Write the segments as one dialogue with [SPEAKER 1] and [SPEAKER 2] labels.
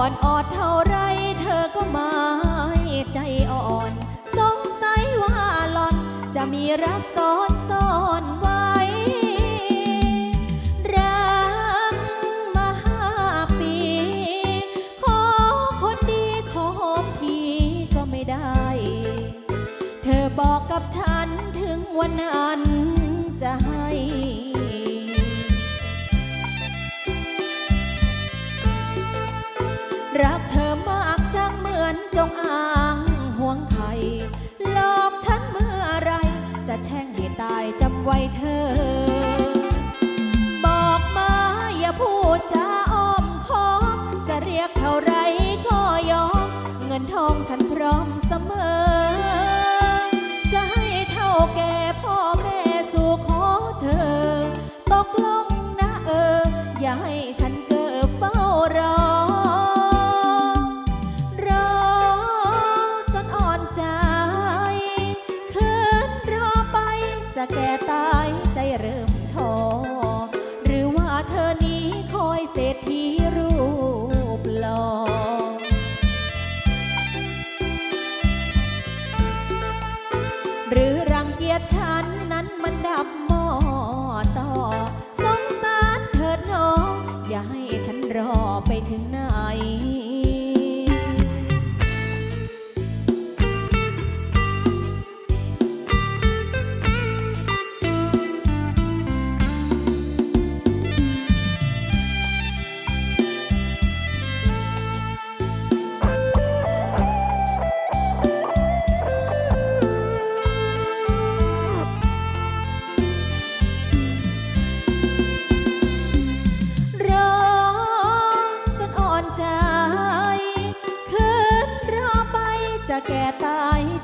[SPEAKER 1] อ่อนออดเท่าไรเธอก็ไม่ใจอ่อน สงสัยว่าหล่อน จะมีรักซ้อนซ่อนไว้ รักมาห้าปี ขอคนดีขอทีก็ไม่ได้ เธอบอกกับฉันถึงวันนั้นจะให้ ไว้เธอ บอกมาอย่าพูดจาอ้อมค้อมจะเรียกเท่าไรก็ยอม เงินทองฉันพร้อมเสมอ หรือรังเกียจฉันนั้นมันดับ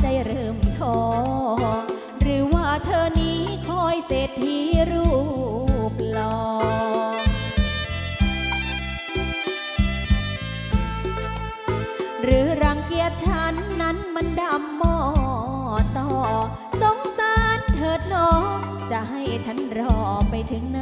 [SPEAKER 1] ใจเริ่มท้อหรือว่าเธอนี้คอยเศรษฐีรูปหล่อหรือรังเกียจฉันนั้นมันดำมอต่อ สงสารเถิดน้องจะให้ฉันรอไปถึงไหน